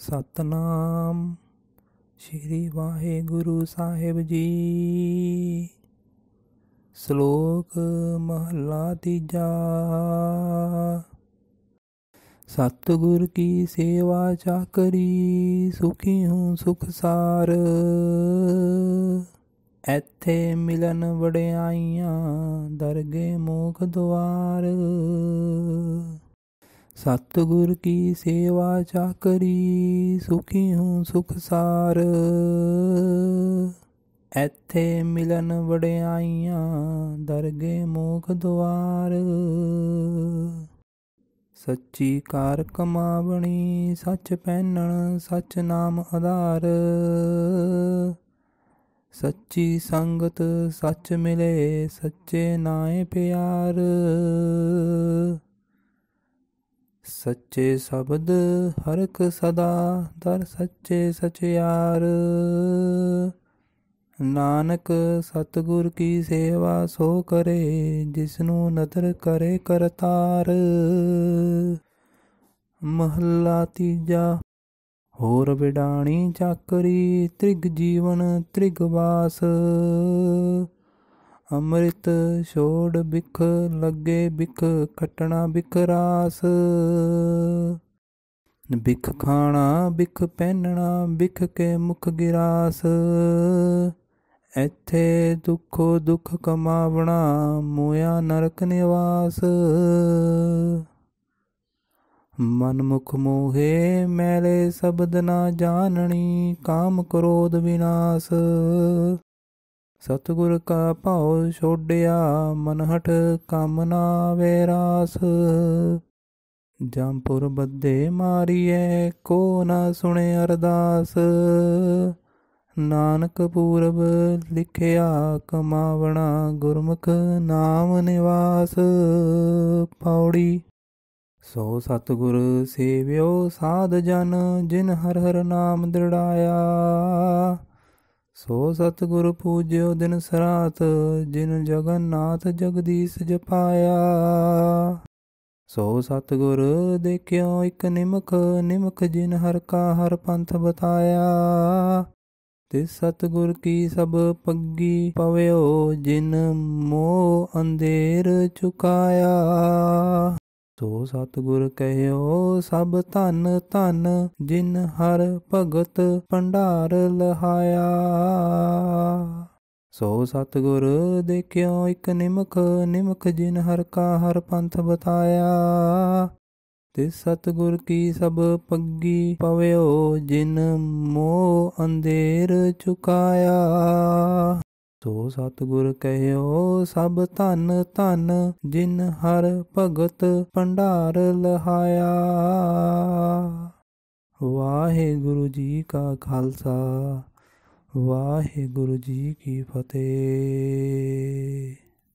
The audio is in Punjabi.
ਸਤਨਾਮ। ਸ਼੍ਰੀ ਵਾਹਿਗੁਰੂ ਸਾਹਿਬ ਜੀ। ਸ਼ਲੋਕ ਮਹਲਾ ਤੀਜਾ। ਸਤਿਗੁਰ ਕੀ ਸੇਵਾ ਚਾਕਰੀ, ਸੁਖੀ ਹੂੰ ਸੁਖ ਸਾਰ। ਐਥੇ ਮਿਲਨ ਵੜਿਆਈਆਂ ਦਰਗੇ ਮੋਖ ਦੁਆਰ। ਸਤਿਗੁਰ ਕੀ ਸੇਵਾ ਚਾਕਰੀ, ਸੁਖੀ ਹੂੰ ਸੁਖ ਸਾਰ। ਐਥੇ ਮਿਲਨ ਵੜਿਆਈਆਂ ਦਰਗੇ ਮੋਖ ਦੁਆਰ। ਸੱਚੀ ਕਾਰ ਕਮਾਵਣੀ, ਸੱਚ ਪਹਿਨਣ, ਸੱਚ ਨਾਮ ਆਧਾਰ। ਸੱਚੀ ਸੰਗਤ ਸੱਚ ਮਿਲੇ, ਸੱਚੇ ਨਾਏ ਪਿਆਰ। ਸੱਚੇ ਸ਼ਬਦ ਹਰਕ ਸਦਾ ਦਰ ਸੱਚੇ ਸਚਿਆਰ। ਨਾਨਕ ਸਤਗੁਰ ਕੀ ਸੇਵਾ ਸੋ ਕਰੇ, ਜਿਸਨੂੰ ਨਦਰ ਕਰੇ ਕਰਤਾਰ। ਮਹੱਲਾ ਤੀਜਾ, ਹੋਰ ਵਿਡਾਣੀ ਚਾਕਰੀ, ਤ੍ਰਿਗ ਜੀਵਨ ਤ੍ਰਿਗ ਵਾਸ। ਅੰਮ੍ਰਿਤ ਛੋੜ ਬਿਖ ਲੱਗੇ ਬਿਖ ਖਟਣਾ ਬਿਖ ਰਾਸ। ਬਿਖ ਖਾਣਾ ਬਿਖ ਪਹਿਨਣਾ ਬਿਖ ਕੇ ਮੁਖ ਗਿਰਾਸ। ਇੱਥੇ ਦੁੱਖੋ ਦੁੱਖ ਕਮਾਵਣਾ, ਮੋਇਆ ਨਰਕ ਨਿਵਾਸ। ਮਨ ਮੁਖ ਮੋਹੇ, ਮੈਲੇ ਸ਼ਬਦ ਨਾ ਜਾਣਣੀ ਕਾਮ ਕ੍ਰੋਧ ਵਿਨਾਸ਼। ਸਤਿਗੁਰ ਕਾ ਭਾਉ ਛੋੜਿਆ ਮਨ ਹਟ ਕੰਮ ਵੇਰਾਸ ਜੰਪੁਰ ਬੱਦੇ ਮਾਰੀਏ ਕੋ ਨਾ ਸੁਣੇ ਅਰਦਾਸ। ਨਾਨਕ ਪੂਰਬ ਲਿਖਿਆ, ਕਮਾਵਣਾ ਗੁਰਮੁਖ ਨਾਮ ਨਿਵਾਸ। ਪੌੜੀ, ਸੋ ਸਤਿਗੁਰ ਸੇਵਿਓ ਸਾਧ ਜਨ, ਜਿਨ ਹਰ ਹਰ ਨਾਮ ਦ੍ਰਿੜਾਇਆ। ਸੋ ਸਤਿਗੁਰ ਪੂਜਿਓ ਦਿਨ ਸਰਾਤ, ਜਿਨ ਜਗਨਨਾਥ ਜਗਦੀਸ਼ ਜਪਾਇਆ। ਸੋ ਸਤਿਗੁਰ ਦੇਖਿਓ ਇੱਕ ਨਿਮਖ ਨਿਮਕ ਜਿਨ ਹਰ ਕਾ ਹਰ ਪੰਥ ਬਤਾਇਆ। ਤੇ ਸਤਿਗੁਰ ਕੀ ਸਭ ਪੱਗੀ ਪਵਿਓ, ਜਿਨ ਮੋਹ ਅੰਧੇਰ ਚੁਕਾਇਆ। ਸੋ ਸਤਿਗੁਰ ਕਹਿਓ, ਸਭ ਧਨ ਧਨ, ਜਿਨ ਹਰ ਭਗਤ ਭੰਡਾਰ ਲਹਾਇਆ। ਸੋ ਸਤਿਗੁਰ ਦੇਖਿਓ, ਇੱਕ ਨਿਮਕ ਨਿਮਕ ਜਿਨ ਹਰ ਕਾ ਹਰ ਪੰਥ ਬਤਾਇਆ। ਤੇ ਸਤਿਗੁਰ ਕੀ ਸਭ ਪੱਗੀ ਪਵਿਓ, ਜਿਨ ਮੋਹ ਅੰਧੇਰ ਚੁਕਾਇਆ। ਤੋ ਸਤਿਗੁਰ ਕਹਿਓ ਸਭ ਧਨ ਧਨ, ਜਿਨ ਹਰ ਭਗਤ ਭੰਡਾਰ ਲਹਾਇਆ। ਵਾਹਿਗੁਰੂ ਜੀ ਕਾ ਖਾਲਸਾ, ਵਾਹਿਗੁਰੂ ਜੀ ਕੀ ਫਤਿਹ।